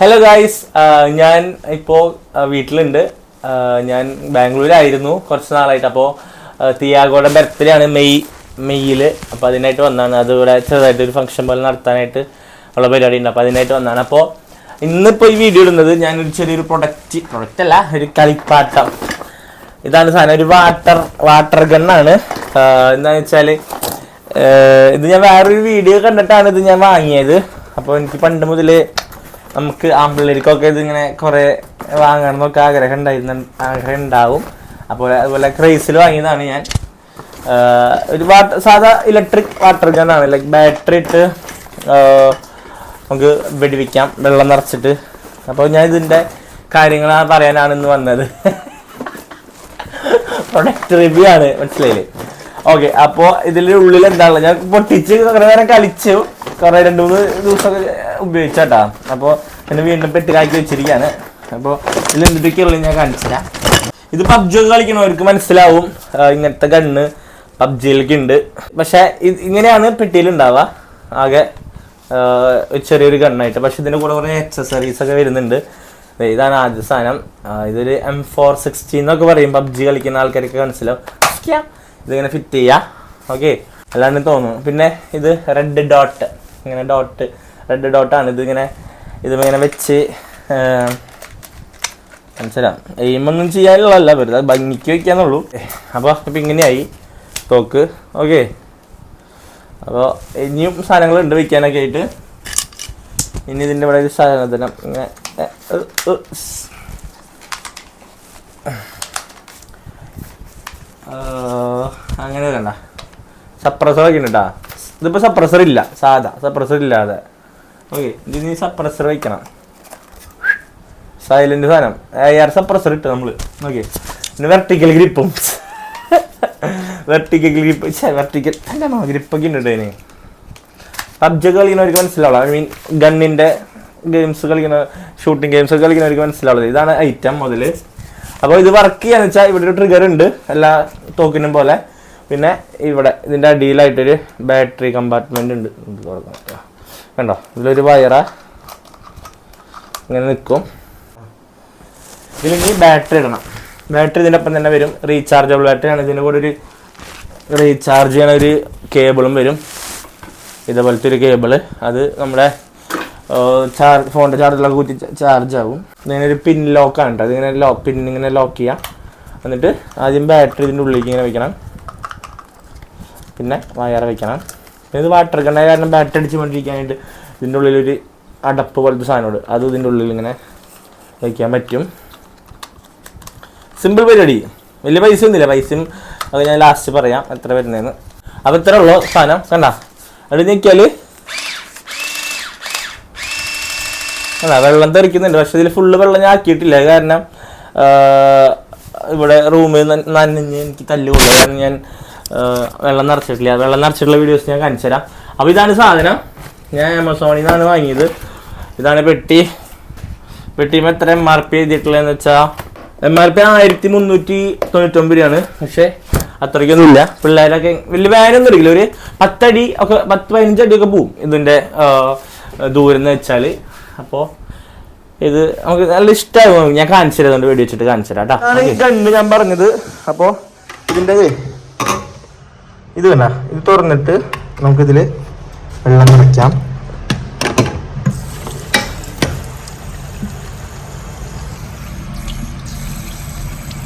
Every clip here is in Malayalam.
ഹലോ ഗായ്സ് ഞാൻ ഇപ്പോൾ വീട്ടിലുണ്ട്. ഞാൻ ബാംഗ്ലൂരായിരുന്നു കുറച്ച് നാളായിട്ട്. അപ്പോൾ തിയാഗോയുടെ ബർത്ത്ഡേ ആണ് മെയ് മെയ്യിൽ അപ്പോൾ അതിനായിട്ട് വന്നാണ്. അത് ഇവിടെ ചെറുതായിട്ട് ഒരു ഫംഗ്ഷൻ പോലെ നടത്താനായിട്ട് ഉള്ള പരിപാടി ഉണ്ട്. അപ്പോൾ അതിനായിട്ട് വന്നാണ്. അപ്പോൾ ഇന്നിപ്പോൾ ഈ വീഡിയോ ഇടുന്നത് ഞാനൊരു ചെറിയൊരു പ്രൊഡക്റ്റ് പ്രൊഡക്റ്റ് അല്ല ഒരു കളിപ്പാട്ടം. ഇതാണ് സാധനം. ഒരു വാട്ടർ വാട്ടർ ഗണ്ണാണ് എന്താണെന്ന് വെച്ചാൽ ഇത് ഞാൻ വേറൊരു വീഡിയോ കണ്ടിട്ടാണ് ഇത് ഞാൻ വാങ്ങിയത്. അപ്പോൾ എനിക്ക് പണ്ട് മുതൽ നമുക്ക് ആമ്പിള്ളേർക്കൊക്കെ ഇതിങ്ങനെ കുറേ വാങ്ങണം എന്നൊക്കെ ആഗ്രഹം ഉണ്ടായിരുന്ന ആഗ്രഹം ഉണ്ടാവും. അപ്പോൾ അതുപോലെ ക്രൈസിൽ വാങ്ങിയതാണ് ഞാൻ. ഒരു വാട്ടർ സാധാ ഇലക്ട്രിക് വാട്ടർ ഗണ്ണാണ് ലൈക്ക് ബാറ്ററി ഇട്ട് നമുക്ക് വെടിവെക്കാം വെള്ളം നിറച്ചിട്ട്. അപ്പോൾ ഞാൻ ഇതിന്റെ കാര്യങ്ങളാണ് പറയാനാണ് ഇന്ന് വന്നത്. പ്രൊഡക്റ്റ് റിവ്യൂ ആണ് മനസ്സിലായില്ലേ? ഓക്കെ അപ്പോൾ ഇതിന്റെ ഉള്ളിൽ എന്താണല്ലോ ഞാൻ പൊട്ടിച്ച് കുറേ നേരം കളിച്ചു. കുറേ രണ്ട് മൂന്ന് ദിവസമൊക്കെ ഉപയോഗിച്ചാട്ടാ. അപ്പോൾ എന്നെ വീണ്ടും പെട്ടിലാക്കി വെച്ചിരിക്കുകയാണ് അപ്പോൾ ഇതിൽ എന്തൊക്കെയുള്ളത് ഞാൻ കാണിച്ചുതരാം. ഇത് പബ്ജി ഒക്കെ കളിക്കണവർക്ക് മനസ്സിലാവും. ഇങ്ങനത്തെ ഗണ്ണ് പബ്ജിയിലേക്ക് ഉണ്ട്. പക്ഷേ ഇങ്ങനെയാണ് പെട്ടിയിൽ ഉണ്ടാവുക ആകെ ചെറിയൊരു ഗണ്ണായിട്ട്. പക്ഷെ ഇതിന്റെ കൂടെ കുറേ അക്സസറീസ് ഒക്കെ വരുന്നുണ്ട്. ഇതാണ് ആദ്യ സാധനം. ഇതൊരു എം ഫോർ സിക്സ്റ്റി എന്നൊക്കെ പറയും. പബ്ജി കളിക്കുന്ന ആൾക്കാർക്ക് മനസ്സിലാവും. ഇതിങ്ങനെ ഫിറ്റ് ചെയ്യാം. ഓക്കെ. അല്ലാണ്ട് തോന്നുന്നു. പിന്നെ ഇത് റെഡ് ഡോട്ട് ഇങ്ങനെ ഡോട്ട് റെഡ് ഡോട്ടാണ് ഇതിങ്ങനെ ഇതിങ്ങനെ വെച്ച് മനസ്സിലാം എയിമൊന്നും ചെയ്യാനുള്ളതല്ല വെറുതെ ഭംഗിക്ക് വയ്ക്കാന്നുള്ളൂ അപ്പോൾ ഇപ്പം ഇങ്ങനെയായി. തോക്ക്. ഓക്കെ അപ്പോൾ ഇനിയും സാധനങ്ങളുണ്ട് വയ്ക്കാനൊക്കെ ആയിട്ട്. ഇനി ഇതിന്റെ ഇവിടെ ഒരു സാധനം ഇങ്ങനെ അങ്ങനെ വേണ്ട സപ്രസർ ഒക്കെ ഉണ്ട് കേട്ടോ ഇതിപ്പോൾ സപ്രസർ ഇല്ല സാധാ. സപ്രസർ ഇല്ലാതെ. ഓക്കെ ഇത് നീ സപ്രസർ വയ്ക്കണം. സൈലന്റ് സാധനം. എയർ സപ്രസർ ഇട്ട് നമ്മൾ ഓക്കെ പിന്നെ വെർട്ടിക്കൽ ഗ്രിപ്പും വെർട്ടിക്കൽ ഗ്രിപ്പ് വെർട്ടിക്കൽ എന്താണോ ഗ്രിപ്പൊക്കെ ഉണ്ട് അതിന് പബ്ജി കളിക്കുന്നവർക്ക് മനസ്സിലാവുള്ളൂ ഐ മീൻ ഗണ്ണിന്റെ ഗെയിംസ് കളിക്കുന്ന ഷൂട്ടിംഗ് ഗെയിംസ് ഒക്കെ കളിക്കുന്നവർക്ക് മനസ്സിലാവുള്ളത് ഇതാണ് ഐറ്റം മുതൽ അപ്പോൾ ഇത് വർക്ക് ചെയ്യാന്ന് വെച്ചാൽ ഇവിടെ ഒരു ട്രിഗർ ഉണ്ട് എല്ലാ തോക്കിനും പോലെ. പിന്നെ ഇവിടെ ഇതിന്റെ അടിയിലായിട്ടൊരു ബാറ്ററി കമ്പാർട്ട്മെന്റ് ഉണ്ട് തുറക്കാം. കണ്ടോ? ഇതിലൊരു വയറ. ഇങ്ങനെ നിൽക്കും ഇതിലെങ്കിൽ ബാറ്ററി ഇടണം. ബാറ്ററി ഇതിന്റെ ഒപ്പം തന്നെ വരും. റീചാർജബിൾ ബാറ്ററി ആണ്. ഇതിന്റെ കൂടെ ഒരു റീചാർജ് ചെയ്യണ ഒരു കേബിളും വരും. ഇതേപോലത്തെ ഒരു കേബിൾ. അത് നമ്മുടെ ചാർജ് ഫോണിന്റെ ചാർജിലൊക്കെ കുത്തി ചാർജ് ആവും. ഇങ്ങനെ ഒരു പിൻ ലോക്കാണ് കേട്ടോ അതിങ്ങനെ ലോ പിൻ ഇങ്ങനെ ലോക്ക് ചെയ്യാം. എന്നിട്ട് ആദ്യം ബാറ്ററി ഇതിന്റെ ഉള്ളിലേക്ക് ഇങ്ങനെ വെക്കണം. പിന്നെ വയർ വെക്കണം. ഇത് വാട്ടർ കണ്ട കാരണം ബാറ്ററി അടിച്ച് കൊണ്ടിരിക്കാനായിട്ട് ഇതിന്റെ ഉള്ളിലൊരു അടപ്പ് പോലത്തെ സാധനമുണ്ട്. അത് ഇതിന്റെ ഉള്ളിൽ ഇങ്ങനെ വയ്ക്കാൻ പറ്റും. സിമ്പിൾ പരിപാടി. വലിയ പൈസ ഒന്നുമില്ല. പൈസയും അത് ഞാൻ ലാസ്റ്റ് പറയാം. എത്ര വരുന്നതെന്ന് അപ്പോൾ ഇത്ര ഉള്ളൂ സാധനം. കണ്ട? അവിടെ നോക്കിയാൽ അല്ല വെള്ളം തെറിക്കുന്നുണ്ട്. പക്ഷെ ഇതിൽ ഫുള്ള് വെള്ളം ഞാൻ ആക്കിയിട്ടില്ല. കാരണം ഇവിടെ റൂമിൽ നനഞ്ഞ് എനിക്ക് തല്ല് കൊള്ളു കാരണം ഞാൻ വെള്ളം നിറച്ചിട്ടില്ല. വെള്ളം നിറച്ചിട്ടുള്ള വീഡിയോസ് ഞാൻ കാണിച്ചു തരാം. അപ്പോൾ ഇതാണ് സാധനം. ഞാൻ ആമസോണിൽ നിന്നാണ് വാങ്ങിയത്. ഇതാണ് പെട്ടി. പെട്ടിമ എത്ര എം ആർ പി എഴുതിയിട്ടുള്ളതെന്ന് വെച്ചാൽ എം ആർ പി ആയിരത്തി മുന്നൂറ്റി തൊണ്ണൂറ്റൊമ്പത് രൂപയാണ്. പക്ഷേ അത്രയ്ക്കൊന്നും ഇല്ല പിള്ളേരൊക്കെ വലിയ വേനൊന്നും എടുക്കില്ല. ഒരു പത്തടി ഒക്കെ പത്ത് പതിനഞ്ച് ഒക്കെ പോവും ഇതിന്റെ ദൂരം എന്ന് വെച്ചാൽ അപ്പോൾ ഇത് നമുക്ക് നല്ല ഇഷ്ടമാകും ഞാൻ കാണിച്ചു തരാം. വെടി വെച്ചിട്ട് കാണിച്ചു തരാം കേട്ടോ ഞാൻ പറഞ്ഞത്. അപ്പോൾ ഇതിന്റെ ഇത് വേണ്ട ഇത് തുറന്നിട്ട് നമുക്കിതിൽ വെള്ളം നിറയ്ക്കാം.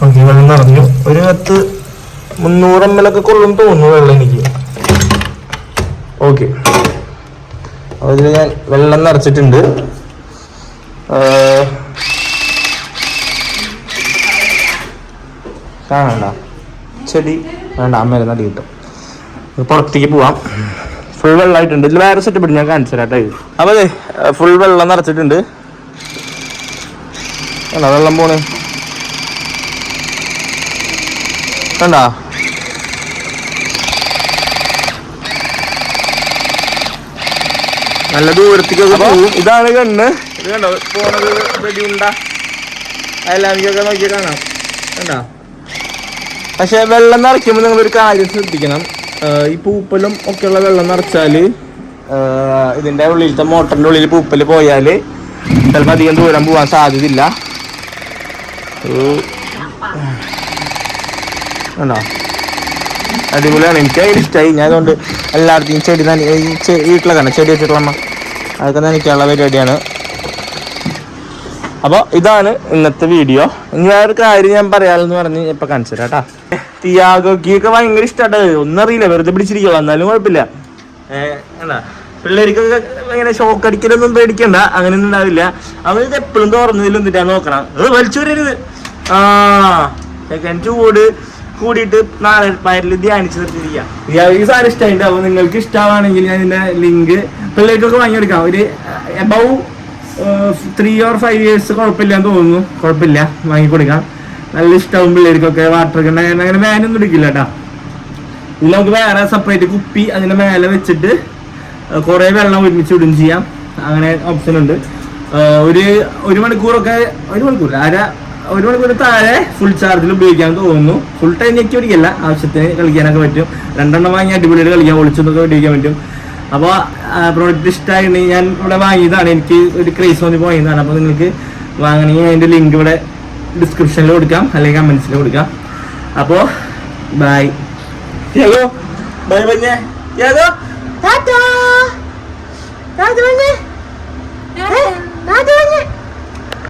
ഓക്കെ വെള്ളം നിറഞ്ഞു. ഒരു പത്ത് മുന്നൂറ് എം എൽ ഒക്കെ കൊള്ളും തോന്നുന്നു വെള്ളം എനിക്ക്. ഓക്കെ. അപ്പോൾ ഇതിൽ ഞാൻ വെള്ളം നിറച്ചിട്ടുണ്ട്. കാണണ്ട. ചെടി വേണ്ട അമ്മ ഇരുന്നടി കിട്ടും. പുറത്തേക്ക് പോവാം. ഫുൾ വെള്ളമായിട്ടുണ്ട് ഇതിൽ വേറെ സെറ്റപ്പ് ഞാൻ കാണിച്ചു തരാം കേട്ടോ അപ്പോൾ അതെ ഫുൾ വെള്ളം നിറച്ചിട്ടുണ്ട്. കണ്ടോ വെള്ളം പോണ്. കണ്ടാ? നല്ല ദൂരത്തേക്കൊക്കെ പോകും ഇതാണ് കണ്ണ് ഇത് കണ്ടോ പോണത് വെടിയുണ്ട. അയലാമിക്കൊക്കെ നോക്കിയാൽ കാണാം. കണ്ടാ? പക്ഷെ വെള്ളം നിറയ്ക്കുമ്പോൾ നിങ്ങൾ ഒരു കാര്യം ശ്രദ്ധിക്കണം. ഈ പൂപ്പലും ഒക്കെയുള്ള വെള്ളം നിറച്ചാൽ ഇതിന്റെ ഉള്ളിലത്തെ മോട്ടറിന്റെ ഉള്ളിൽ പൂപ്പൽ പോയാൽ ചിലപ്പോൾ അധികം ദൂരം പോകാൻ സാധ്യതയില്ല. ഉണ്ടോ അടിപൊളിയാണ്. എനിക്ക് അതിൽ ഇഷ്ടമായി ഞാൻ അതുകൊണ്ട് എല്ലായിടത്തും ചെടി നന വീട്ടിലൊക്കെ ചെടി വെച്ചിട്ടുള്ള അതൊക്കെ നനയ്ക്കാനുള്ള പരിപാടിയാണ്. അപ്പോൾ ഇതാണ് ഇന്നത്തെ വീഡിയോ ഇനി വേറൊരു കാര്യം ഞാൻ പറയാമെന്ന് പറഞ്ഞ് ഇപ്പൊ കാണിച്ചു കേട്ടാ തിയാഗോക്കിയൊക്കെ ഭയങ്കര ഇഷ്ടമാട്ടോ ഒന്നും അറിയില്ല വെറുതെ പിടിച്ചിരിക്കുക എന്നാലും കുഴപ്പമില്ല. പിള്ളേർക്കൊക്കെ ഇങ്ങനെ ഷോക്ക് അടിക്കലൊന്നും പേടിക്കണ്ട. അങ്ങനെയൊന്നും ഉണ്ടാവില്ല. അവനിത് എപ്പോഴും തുറന്നതിൽ നോക്കണം. അത് വലിച്ചു വരരുത് ആ ചൂട് കൂടിയിട്ട് നാളെ പയറിൽ ധ്യാനിച്ച് നിർത്തിയിരിക്കുക ഈ സാധനം ഇഷ്ടമായിട്ട് അപ്പോൾ നിങ്ങൾക്ക് ഇഷ്ടമാണെങ്കിൽ ഞാൻ ഇതിന്റെ ലിങ്ക് പിള്ളേർക്കൊക്കെ വാങ്ങിയെടുക്കാം. ഒരു above three or five years കുഴപ്പമില്ല എന്ന് തോന്നുന്നു. കുഴപ്പമില്ല. വാങ്ങിക്കൊടുക്കാം. നല്ല ഇഷ്ടമാവും പിള്ളേർക്കൊക്കെ വാട്ടർ കണ്ട അങ്ങനെ വേനൊന്നും എടുക്കില്ല കേട്ടോ ഇതിൽ നമുക്ക് വേറെ സെപ്പറേറ്റ് കുപ്പി അതിന്റെ മേലെ വെച്ചിട്ട് കുറെ വെള്ളം ഒരുമിച്ച് ഇടും ചെയ്യാം. അങ്ങനെ ഓപ്ഷൻ ഉണ്ട്. ഒരു ഒരു മണിക്കൂറൊക്കെ ഒരു മണിക്കൂർ അര ഒരു മണിക്കൂർ താഴെ ഫുൾ ചാർജിൽ ഉപയോഗിക്കാൻ തോന്നുന്നു. ഫുൾ ടൈം ഞെക്കി പിടിക്കില്ല. ആവശ്യത്തിന് കളിക്കാനൊക്കെ പറ്റും. രണ്ടെണ്ണം വാങ്ങി അടിപൊളിയായിട്ട് കളിക്കാം ഒളിച്ചൊന്നൊക്കെ ഉപയോഗിക്കാൻ പറ്റും. അപ്പോൾ പ്രോഡക്റ്റ് ഇഷ്ടമായിട്ടുണ്ടെങ്കിൽ ഞാൻ ഇവിടെ വാങ്ങിയതാണ്. എനിക്ക് ഒരു ക്രേസ് തോന്നി വാങ്ങിയതാണ് അപ്പോൾ നിങ്ങൾക്ക് വാങ്ങണമെങ്കിൽ അതിന്റെ ലിങ്ക് ഇവിടെ ഡിസ്ക്രിപ്ഷനിൽ കൊടുക്കാം. അല്ലെങ്കിൽ കമൻസിൽ കൊടുക്കാം. അപ്പോൾ ബൈ ഹലോ ബൈ പറഞ്ഞേ. യാഗോ ടാറ്റാ. ടാറ്റ പറഞ്ഞേ. ടാറ്റ പറഞ്ഞേ.